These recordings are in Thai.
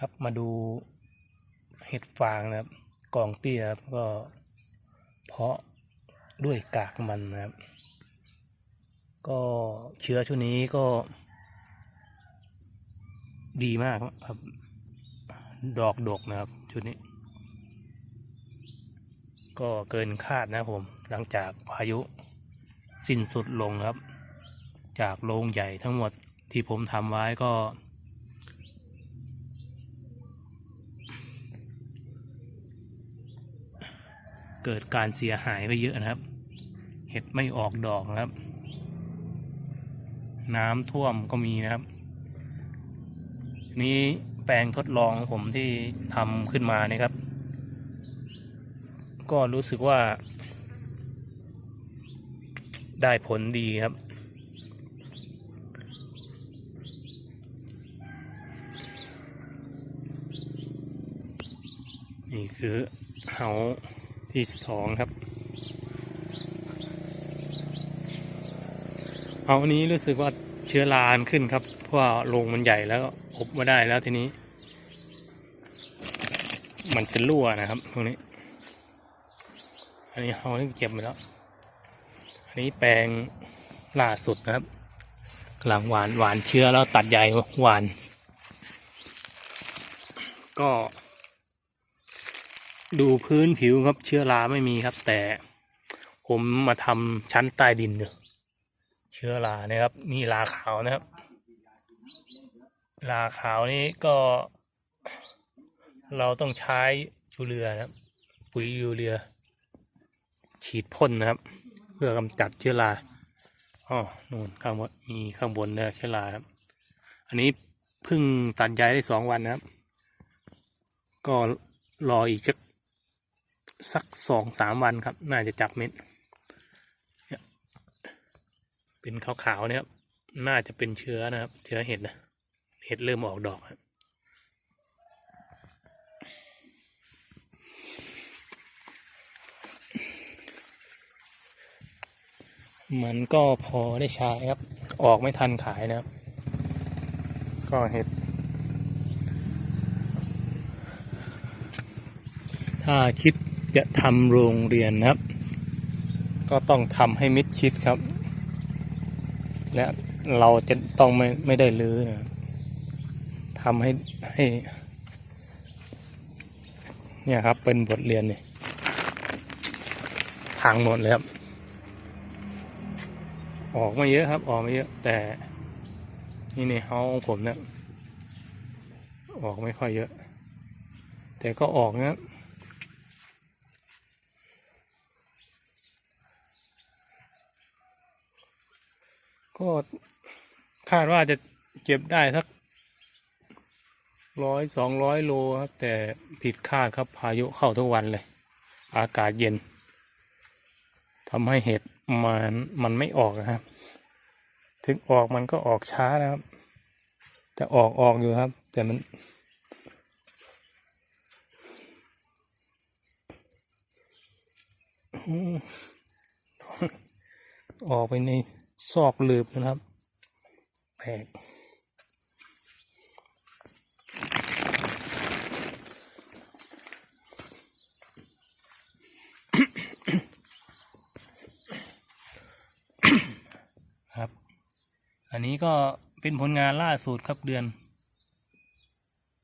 ครับมาดูเห็ดฟางนะครับกองเตี้ยครับก็เพาะด้วยกากมันนะครับ ก็เชื้อชุดนี้ก็ ดีมากครับ ดอกดกนะครับชุดนี้ ก็เกินคาดนะผมหลังจากพายุสิ้นสุดลงครับ จากโรงใหญ่ทั้งหมดที่ผมทำไว้ก็ เกิดการเสียหายไปเยอะนะครับ เห็ดไม่ออกดอกนะครับ น้ำท่วมก็มีนะครับ นี่แปลงทดลองผมที่ทำขึ้นมานะครับ ก็รู้สึกว่า ได้ผลดีครับนี่คือเหา ที่สองครับ เอาอันนี้รู้สึกว่าเชื้อรานขึ้นครับ เพราะว่าโรงมันใหญ่แล้วอบมาได้แล้วทีนี้ มันจะรั่วนะครับตรงนี้ อันนี้เอาที่เก็บไปแล้ว อันนี้แปลงล่าสุดนะครับกำลังหวานหวานเชื้อแล้วตัดใหญ่หวาน ก็ ดูพื้นผิวครับเชื้อราไม่มีครับ แต่ผมมาทำชั้นใต้ดินอยู่เชื้อรานะครับ นี่ราขาวนะครับ ราขาวนี้ก็ เราต้องใช้ยูเรียนะครับ ปุ๋ยยูเรีย ฉีดพ่นนะครับ เพื่อกำจัดเชื้อราอ๋อนู่นข้างบนมีข้างบนเนี่ยเชื้อราครับ อันนี้เพิ่งตัดย้ายได้สองวันนะครับ ก็รออีกสัก สักสองสามวันครับ น่าจะจับเม็ดเป็นขาวๆเนี่ยน่าจะเป็นเชื้อนะครับ เชื้อเห็ดนะเห็ดเริ่มออกดอกครับมันก็พอได้ใช้ครับ ออกไม่ทันขายนะครับ ก็เห็ด ถ้าคิด จะทำโรงเรียนนะครับ ก็ต้องทำให้มิดชิดครับ และเราจะต้องไม่ไม่ได้ลื้อนะทำให้ให้ เนี่ยครับเป็นบทเรียนเนี่ยพังหมดเลยครับ ออกมาเยอะครับ ออกมาเยอะ แต่นี่ในเฮาของผมเนี่ยออกไม่ค่อยเยอะ แต่ก็ออกนะครับ ก็คาดว่าจะเก็บได้สักร้อยสองร้อยโลครับ แต่ผิดคาดครับพายุเข้าทุกวันเลย อากาศเย็นทำให้เห็ดมันมันไม่ออกนะครับ ถึงออกมันก็ออกช้านะครับ แต่ออกออกอยู่ครับ แต่มัน ออกไปใน ซอกหลืบนะครับแปลกครับ อันนี้ก็เป็นผลงานล่าสุดครับเดือน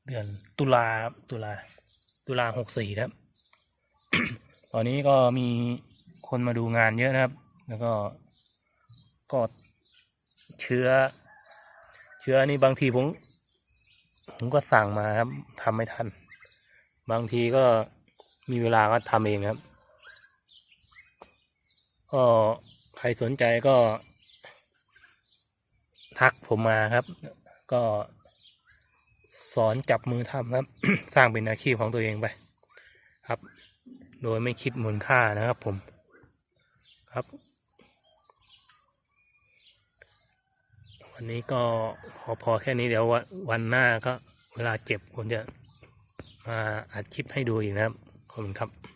เดือนตุลาครับตุลาตุลาหกสี่ครับ ตอนนี้ก็มีคนมาดูงานเยอะนะครับ แล้วก็ ก็เชื้อ เชื้อนี่บางทีผมผมก็สั่งมาครับทำไม่ทัน บางทีก็มีเวลาก็ทำเองครับ ก็ใครสนใจก็ ทักผมมาครับ ก็สอนจับมือทำครับ สร้างเป็นอาชีพของตัวเองไป ครับ โดยไม่คิดมูลค่านะครับผมครับ วันนี้ก็พอพอแค่นี้เดี๋ยววันวันหน้าก็เวลาเจ็บผมจะมาอัดคลิปให้ดูอีกนะครับ ขอบคุณครับ